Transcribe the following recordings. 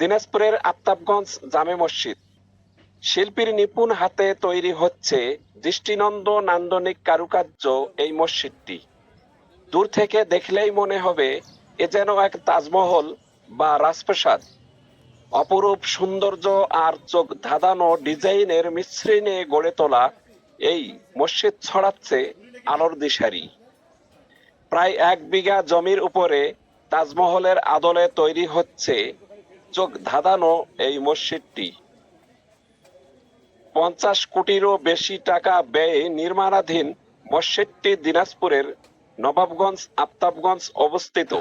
দিনাজপুরের আফতাবগঞ্জ জামে মসজিদ। শিল্পীর নিপুণ হাতে তৈরি হচ্ছে দৃষ্টিনন্দ নান্দনিক কারুকার্য এই মসজিদটি। দূর থেকে দেখলেই মনে হবে এ যেন এক তাজমহল বা রাজপ্রাসাদ। অপরূপ সৌন্দর্য আর চোখ ধাঁধানো ডিজাইনের মিশ্রণে গড়ে তোলা এই মসজিদ ছড়াচ্ছে আলোর দিশারি। প্রায় এক বিঘা জমির উপরে তাজমহলের আদলে তৈরি হচ্ছে চোখ ধাঁধানো এই মসজিদটি পঞ্চাশ কোটিরও বেশি টাকা ব্যয়ে নির্মাণাধীন মসজিদটি দিনাজপুরের নবাবগঞ্জ, আফতাবগঞ্জ অবস্থিত।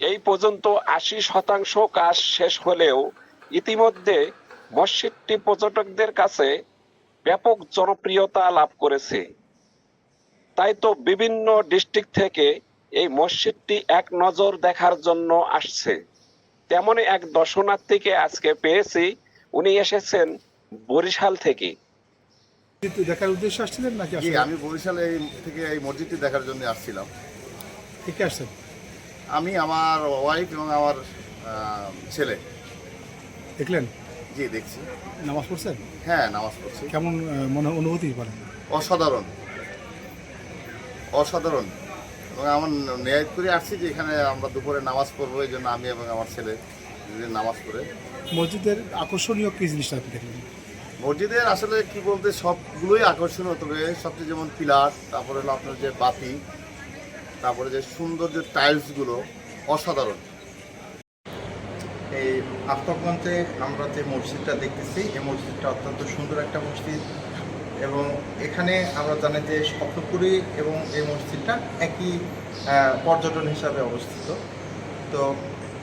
এই পর্যন্ত আশি শতাংশ কাজ শেষ হলেও ইতিমধ্যে মসজিদটি পর্যটকদের কাছে ব্যাপক জনপ্রিয়তা লাভ করেছে। তাই তো বিভিন্ন ডিস্ট্রিক্ট থেকে এই মসজিদটি এক নজর দেখার জন্য আসছে। তেমনই এক দর্শনার্থীকে আজকে পেয়েছি। উনি এসেছেন বরিশাল থেকে। কিন্তু দেখার উদ্দেশ্যে আসছিলেন নাকি আমি বরিশালে এই থেকে এই মসজিদটি দেখার জন্য আসছিলাম। কে কে আসছেন? আমি আমার ওয়াইফ এবং আমার ছেলে। দেখলেন? জি দেখছি। নামাজ পড়ছেন? হ্যাঁ নামাজ পড়ছি। কেমন মনে অনুভূতি বলেন? অসাধারণ। অসাধারণ। এবং আমার নিয়াজ করে আসছি যে এখানে আমরা দুপুরে নামাজ পড়ব এই জন্য আমি এবং আমার ছেলে নামাজ পড়ে। মসজিদের আকর্ষণীয় কি জিনিসটা আপনি দেখলেন? মসজিদের আসলে কি বলতে সবগুলোই আকর্ষণীয় তবে সবচেয়ে যেমন পিলার তারপরে হলো আপনার যে বাতি তারপরে যে সুন্দর যে টাইলসগুলো অসাধারণ। এই আফতাবগঞ্জে আমরা যে মসজিদটা দেখতেছি এই মসজিদটা অত্যন্ত সুন্দর একটা মসজিদ। এবং এখানে আমরা জানি যে স্বপ্নপুরী এবং এই মসজিদটা একই পর্যটন হিসাবে অবস্থিত। তো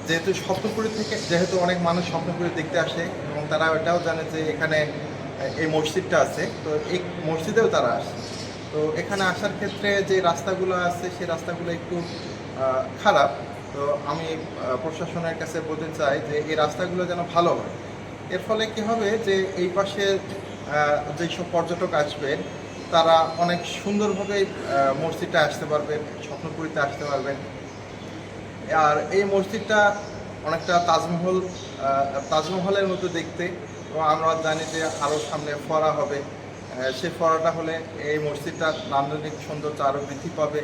যেহেতু স্বপ্নপুরী থেকে, যেহেতু অনেক মানুষ স্বপ্নপুরী দেখতে আসে এবং তারা এটাও জানে যে এখানে এই মসজিদটা আছে, তো এই মসজিদেও তারা আসে। তো এখানে আসার ক্ষেত্রে যে রাস্তাগুলো আছে সেই রাস্তাগুলো একটু খারাপ। তো আমি প্রশাসনের কাছে বলতে চাই যে এই রাস্তাগুলো যেন ভালো হয়। এর ফলে কি হবে যে এই পাশে যেসব পর্যটক আসবেন তারা অনেক সুন্দরভাবে মসজিদটা আসতে পারবেন স্বপ্নপুরীতে আসতে পারবেন। আর এই মসজিদটা অনেকটা তাজমহল তাজমহলের মতো দেখতে এবং আমরা জানি যে আরও সামনে ফরা হবে। সেই ফরাটা হলে এই মসজিদটার নান্দনিক সৌন্দর্য আরও বৃদ্ধি পাবে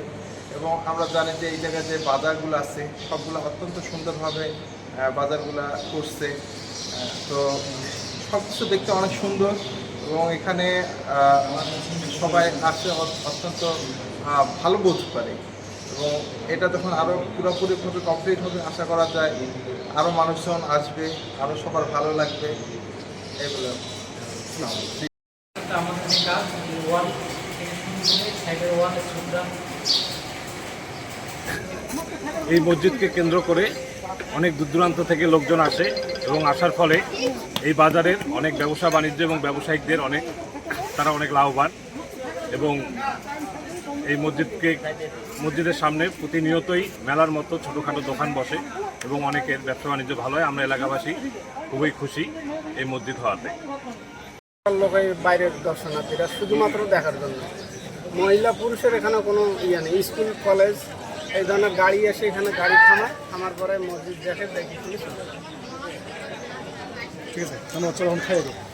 এবং আমরা জানি যে এই জায়গায় যে বাজারগুলো আছে, সবগুলো অত্যন্ত সুন্দরভাবে বাজারগুলো করছে। তো সব কিছু দেখতে অনেক সুন্দর। এবং এখানে সবাই আসে অত্যন্ত ভালো বোধ করে। এবং এটা যখন আরও পুরোপুরিভাবে কমপ্লিট হবে আশা করা যায় আরও মানুষজন আসবে আরও সবার ভালো লাগবে। এগুলো এই মসজিদকে কেন্দ্র করে অনেক দূর দূরান্ত থেকে লোকজন আসে। এবং আসার ফলে এই বাজারের অনেক ব্যবসা বাণিজ্য এবং ব্যবসায়িকদের অনেক, তারা অনেক লাভবান এবং এই মসজিদকে, মসজিদের সামনে প্রতিনিয়তই মেলার মতো ছোটোখাটো দোকান বসে এবং অনেকের ব্যবসা বাণিজ্য ভালো হয়। আমরা এলাকাবাসী খুবই খুশি এই মসজিদ হওয়াতে। লোক এই বাইরের দর্শনার্থীরা শুধুমাত্র দেখার জন্য। মহিলা পুরুষের এখানে কোনো ইয়ে নেই। স্কুল, কলেজ, এই ধরনের গাড়ি এসে এখানে গাড়ি থামায়। আমার পরে মসজিদ দেখে দেখি। ঠিক আছে ধন্যবাদ চলো এখন খাইয়ে দেবো